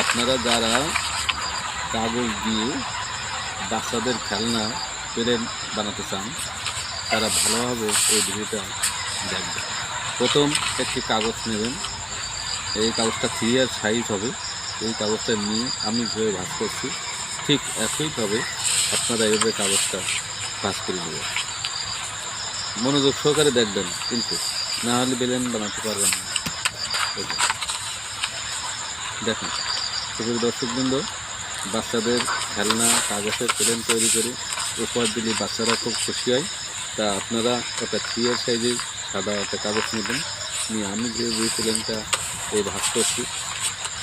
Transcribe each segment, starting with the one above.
আপনারা যারা কাগজ দিয়ে বাচ্চাদের খেলনা পেরেন বানাতে চান, তারা ভালোভাবে এই ভিডিওটা দেখবেন। প্রথম একটি কাগজ নেবেন। এই কাগজটা থ্রি ইয়ার সাইজ হবে। এই কাগজটা নিয়ে আমি যেভাবে ভাঁজ করছি, ঠিক একইভাবে আপনারা এভাবে কাগজটা ভাঁজ করে নেবেন। মনোযোগ সহকারে দেখবেন কিন্তু, না হলে বেলেন বানাতে পারবেন না। দেখুন। সুপ্রিয় দর্শকবৃন্দ, বাচ্চাদের খেলনা, কাগজের প্লেন তৈরি করে উপহার দিলে বাচ্চারা খুব খুশি হয়। তা আপনারা একটা থ্রি সাইজে সাদা একটা কাগজ নেবেন। নিয়ে আমি যে যে প্লেনটা এই ভাঁজ করছি,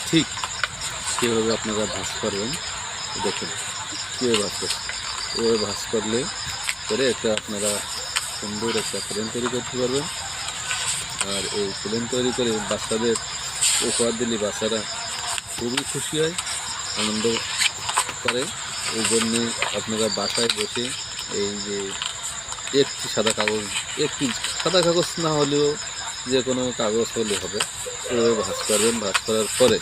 ঠিক কীভাবে আপনারা ভাঁজ করবেন, দেখুন, কীভাবে ভাঁজ করছি। এভাবে ভাঁজ করলে করে একটা আপনারা সুন্দর একটা প্লেন তৈরি করতে পারবেন। আর এই প্লেন তৈরি করে বাচ্চাদের উপহার দিলে বাচ্চারা খুবই খুশি হয়, আনন্দ করে। এই জন্যে আপনারা বাসায় বসে এই যে একটি সাদা কাগজ, একটি সাদা কাগজ না হলেও যে কোনো কাগজ হলে হবে, এভাবে ভাঁজ করবেন। ভাঁজ করার পরে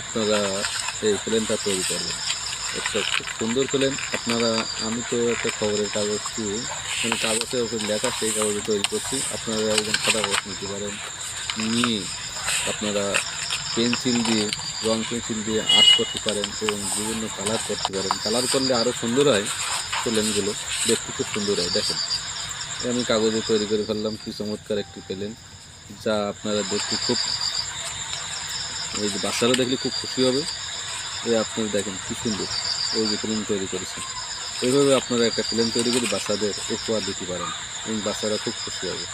আপনারা এই প্লেনটা তৈরি করবেন। একটা খুব সুন্দর প্লেন। আপনারা, আমি তো একটা খবরের কাগজ দিয়ে মানে কাগজের উপর লেখা সেই কাগজে তৈরি করছি। আপনারা একদম সাদা কাগজ নিতে পারেন। নিয়ে আপনারা পেন্সিল দিয়ে, রং পেন্সিল দিয়ে আর্ট করতে পারেন এবং বিভিন্ন কালার করতে পারেন। কালার করলে আরও সুন্দর হয় প্লেনগুলো। দেখতে খুব সুন্দর হয়, দেখেন। আমি কাগজে তৈরি করে ফেললাম, কি চমৎকার একটি প্লেন, যা আপনারা দেখতে খুব এই যে বাচ্চারা দেখলে খুব খুশি হবে। এই আপনারা দেখেন কী সুন্দর ওই যে প্লেন তৈরি করেছে এইভাবে আপনারা একটা প্লেন তৈরি করে বাচ্চাদের উপহার দিতে পারেন এবং বাচ্চারা খুব খুশি হবে।